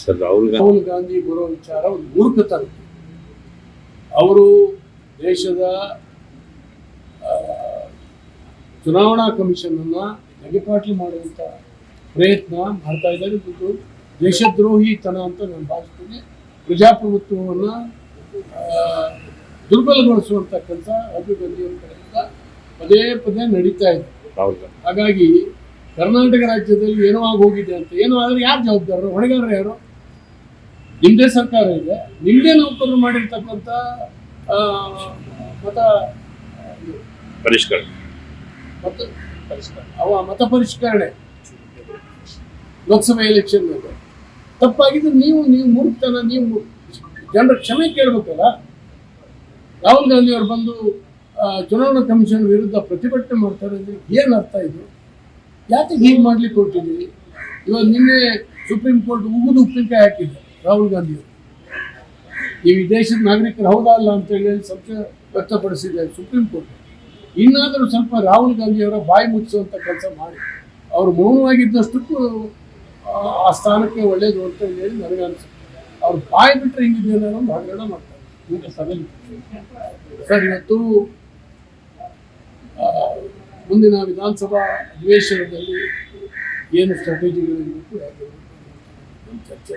Sir Rahul Gandhi Rahul Gandhi ಬರೋ ವಿಚಾರ ಒಂದು ಮೂರ್ಖತನ. ಅವರು ದೇಶದ ಚುನಾವಣಾ ಕಮಿಷನ್ ಅನ್ನ ನಗೆಪಾಟ್ಲು ಮಾಡುವಂತ ಪ್ರಯತ್ನ ಮಾಡ್ತಾ ಇದ್ದಾರೆ ಇದು ದೇಶದ್ರೋಹಿತನ ಅಂತ ನಾನು ಭಾವಿಸ್ತೇನೆ. ಪ್ರಜಾಪ್ರಭುತ್ವವನ್ನ ದುರ್ಬಲಗೊಳಿಸುವಂತಕ್ಕಂಥ ದುರ್ಬಲಗೊಳಿಸುವಂತ ಕೆಲಸ ರಾಹುಲ್ ಗಾಂಧಿ ಅವರ ಕಡೆಯಿಂದ ಪದೇ ಪದೇ ನಡೀತಾ ಇದೆ. ಹಾಗಾಗಿ ಕರ್ನಾಟಕ ರಾಜ್ಯದಲ್ಲಿ ಏನೋ ಆಗೋಗಿದೆ ಅಂತ. ಏನೋ ಆದ್ರೆ ಯಾರು ಜವಾಬ್ದಾರರು ಹೊಣೆಗಾರರು ಯಾರು? ನಿಮ್ಮದೇ ಸರ್ಕಾರ ಇದೆ. ನಿಮ್ಮದೇ ನೌಕರರು ಮಾಡಿರ್ತಕ್ಕಂಥ ಮತ ಪರಿಷ್ಕರಣೆ. ಮತ ಅವ ಮತ ಪರಿಷ್ಕರಣೆ. ಲೋಕಸಭೆ ಎಲೆಕ್ಷನ್ ತಪ್ಪಾಗಿದ್ರೆ ನೀವು ನೀವು ಮೂರ್ತನ ನೀವು ಜನರ ಕ್ಷಮೆ ಕೇಳಬೇಕಲ್ಲ. ರಾಹುಲ್ ಗಾಂಧಿ ಅವರು ಬಂದು ಚುನಾವಣಾ ಕಮಿಷನ್ ವಿರುದ್ಧ ಪ್ರತಿಭಟನೆ ಮಾಡ್ತಾರೆ ಅಂದ್ರೆ ಏನು ಅರ್ಥ ಇದು? ಯಾಕೆ ಹೀಗೆ ಮಾಡ್ಲಿಕ್ಕೆ ಹೊರಟಿದ್ದೀರಿ ಇವಾಗ ನಿನ್ನೆ ಸುಪ್ರೀಂ ಕೋರ್ಟ್ ಉಗುದು ಉಪ್ಪಿನಕಾಯಿ ಹಾಕಿದೆ ರಾಹುಲ್ ಗಾಂಧಿ ನೀವು ಈ ವಿದೇಶದ ನಾಗರಿಕರು ಹೌದಾ ಅಲ್ಲ ಅಂತ ಹೇಳಿ ಸಂಶಯ ವ್ಯಕ್ತಪಡಿಸಿದೆ ಸುಪ್ರೀಂ ಕೋರ್ಟ್. ಇನ್ನಾದರೂ ಸ್ವಲ್ಪ ರಾಹುಲ್ ಗಾಂಧಿ ಅವರ ಬಾಯಿ ಮುಚ್ಚುವಂತ ಕೆಲಸ ಮಾಡಿ. ಅವರು ಮೌನವಾಗಿದ್ದಷ್ಟಕ್ಕೂ ಆ, ಸ್ಥಾನಕ್ಕೆ ಒಳ್ಳೇದು ಅಂತ ಹೇಳಿ ನನಗೆ ಅನಿಸುತ್ತೆ. ಅವ್ರು ಬಾಯಿ ಬಿಟ್ಟರೆ ಹಿಂಗಿದೆ ಅನ್ನೋ ಒಂದು ಹಗರಣ ಮಾಡ್ತಾರೆ. ಈಗ ಸರಿ ಸರ್ ಇವತ್ತು ಮುಂದಿನ ವಿಧಾನಸಭಾ ಅಧಿವೇಶನದಲ್ಲಿ ಏನು ಸ್ಟ್ರಾಟಜಿಗಳು ಇರಬೇಕು ಇರ್ಬೇಕು ಅಂತ ಚರ್ಚೆ.